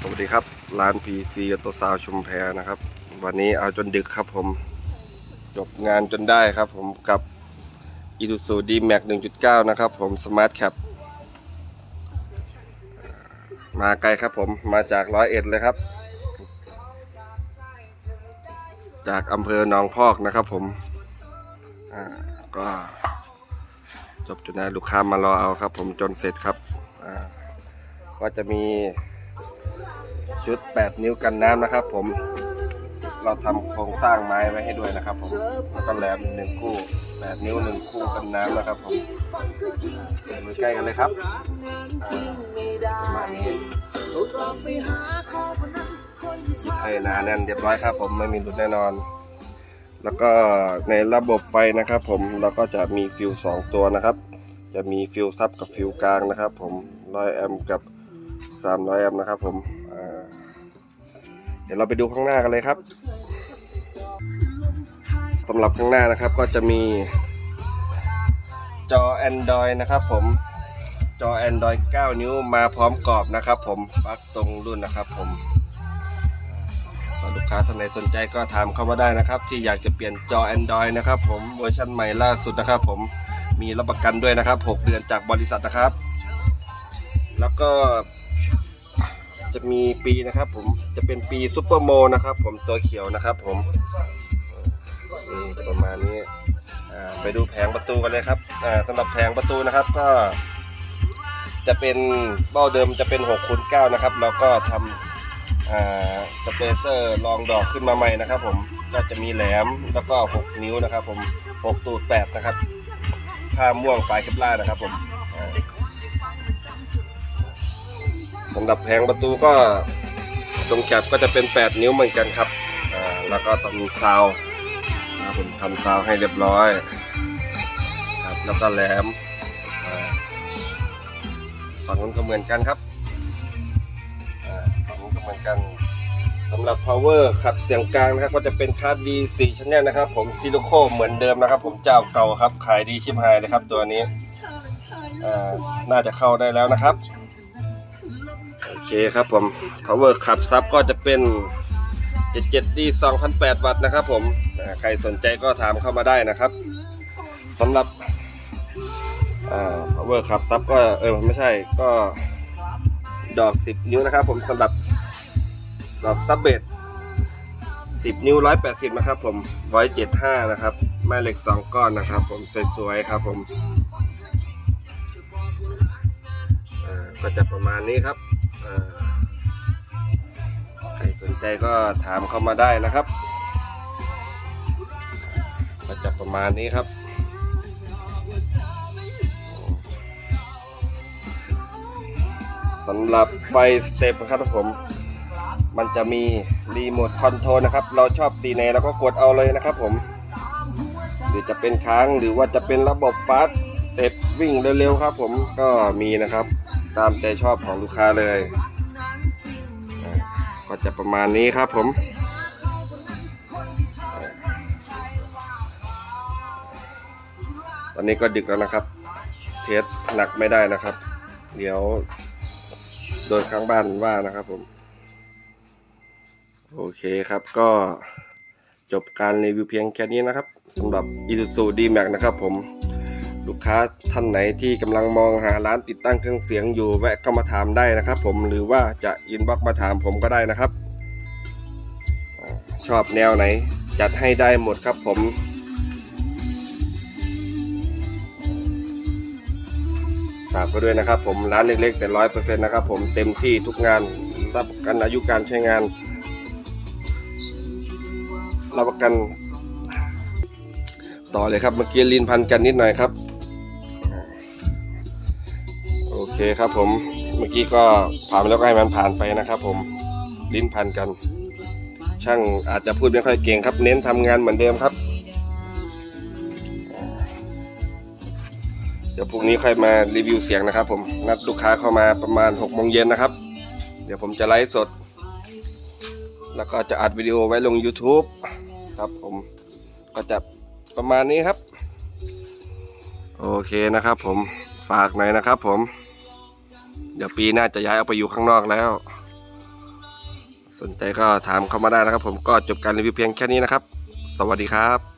สวัสดีครับร้าน PC อโตซาวชุมแพนะครับ วันนี้เอาจนดึกครับผม จบงานจนได้ครับผมกับ i s u z u d m a x 1.9 นะครับผม Smart Cap มาไกลครับผมมาจากร้อยเอ็ดเลยครับ จากอำเภอหนองพอกนะครับผมอ่าก็จบจนได้ลูกค้ามารอเอาครับ ผมจนเสร็จครับอ่าก็จะมี ชุด 8 นิ้วกันน้ำนะครับ ผม เราทำโครงสร้างไม้ไว้ให้ด้วยนะครับผมแล้วก็แหลมหนึ่งคู่ 8 นิ้วหนึ่งคู่กันน้ำนะครับผมมือใกล้กันเลยครับอ่าประมาณนี้ไทยหนาแน่นเรียบร้อยครับ ผมไม่มีหลุดแน่นอนแล้วก็ในระบบไฟนะครับ ผมเราก็จะมีฟิวสองตัวนะครับ จะมีฟิวซับกับฟิวกลางนะครับ ผม100แอมป์กับ300แอมป์นะครับ ผม เดี๋ยวเราไปดูข้างหน้ากันเลยครับสำหรับข้างหน้านะครับก็จะมีจอ Android นะครับผมจอ Android 9 นิ้วมาพร้อมกรอบนะครับผมปลั๊กตรงรุ่นนะครับผมลูกค้าท่านไหนสนใจก็ถามเข้ามาได้นะครับ ที่อยากจะเปลี่ยนจอ Android นะครับผมเวอร์ชันใหม่ล่าสุดนะครับ ผมมีรับประกันด้วยนะครับ 6 เดือนจากบริษัทนะครับ แล้วก็ จะมีปีนะครับผมจะเป็นปีซูเปอร์โมนะครับผมตัวเขียวนะครับผมนี่จะประมาณนี้ไปดูแผงประตูกันเลยครับอ่าสำหรับแผงประตูนะครับก็ จะเป็นเบ้าเดิมจะเป็น6คูณ9นะครับเราก็ทำอ่าสเปเซอร์รองดอกขึ้นมาใหม่นะครับ ผมก็จะมีแหลมแล้วก็ 6 นิ้วนะครับ ผม6ตูด8นะครับผ้าม่วงปลายเคปล่านะครับผม สำหรับแผงประตูก็ตรงแคปก็จะเป็น 8 นิ้วเหมือนกันครับอ่าแล้วก็ต้องมีซาวนะครับผมทำซาวให้เรียบร้อยครับแล้วก็แหลมอ่าฝั่งนู้นก็เหมือนกันครับอ่าฝั่งนู้นก็เหมือนกันสำหรับ power ขับเสียงกลางนะครับ ก็จะเป็นคาร์ดดี4ชั้นนะครับ ผมซิลิโคเหมือนเดิมนะครับ ผมเจ้าเก่าครับ ขายดีชิบหายเลยครับตัวนี้อ่าน่าจะเข้าได้แล้วนะครับโอ เคครับผม power ขับซับก็จะเป็น 77D 2008 วัตต์นะครับผมใครสนใจก็ถามเข้ามาได้นะครับสำหรับ power ขับซับก็เออไม่ใช่ก็ดอก 10 นิ้วนะครับผมสำหรับดอกซับเบด10 นิ้ว 180 นะครับผม175นะครับ แม่เหล็ก 2 ก้อนนะครับ ผมสวยๆครับผมก็จะประมาณนี้ครับ ใครสนใจก็ถามเข้ามาได้นะครับก็จะประมาณนี้ครับสำหรับไฟสเต็ปครับผม มันจะมีรีโมทคอนโทรลนะครับ เราชอบสีไหนเราก็กดเอาเลยนะครับผมหรือจะเป็นค้างหรือว่าจะเป็นระบบฟาสสเต็ปวิ่งเร็วๆครับผมก็มีนะครับ ตามใจชอบของลูกค้าเลยอ่าก็จะประมาณนี้ครับผมตอนนี้ก็ดึกแล้วนะครับ เทสหนักไม่ได้นะครับ เดี๋ยวโดยข้างบ้านว่านะครับผม โอเคครับก็จบการรีวิวเพียงแค่นี้นะครับสำหรับ Isuzu D-Max นะครับผม ลูกค้าท่านไหนที่กำลังมองหาร้านติดตั้งเครื่องเสียงอยู่แวะเข้ามาถามได้นะครับผมหรือว่าจะอินบ็อกมาถามผมก็ได้นะครับ ชอบแนวไหน จัดให้ได้หมดครับผมฝากไปด้วยนะครับผมร้านเล็กๆ แต่ร้อยเปอร์เซ็นต์นะครับผมเต็มที่ทุกงานรับประกันอายุการใช้งาน รับประกัน ต่อเลยครับเมื่อกี้ลินพันกันนิดหน่อยครับ เคครับผมเมื่อกี้ก็ผ่านไปแล้วก็ให้มันผ่านไปนะครับ ผมลิ้นพันกัน ช่างอาจจะพูดไม่ค่อยเก่งครับ เน้นทำงานเหมือนเดิมครับ เดี๋ยวพรุ่งนี้ค่อยมารีวิวเสียงนะครับ ผมนัดลูกค้าเข้ามาประมาณ6กโมงเย็นนะครับ เดี๋ยวผมจะไลฟ์สด แล้วก็จะอัดวิดีโอไว้ลง YouTube ครับ ผมก็จะประมาณนี้ครับ โอเคนะครับ ผมฝากหน่อยนะครับ ผม เดี๋ยวปีหน้าจะย้ายออกไปอยู่ข้างนอกแล้ว สนใจก็ถามเข้ามาได้นะครับ ผมก็จบการรีวิวเพียงแค่นี้นะครับ สวัสดีครับ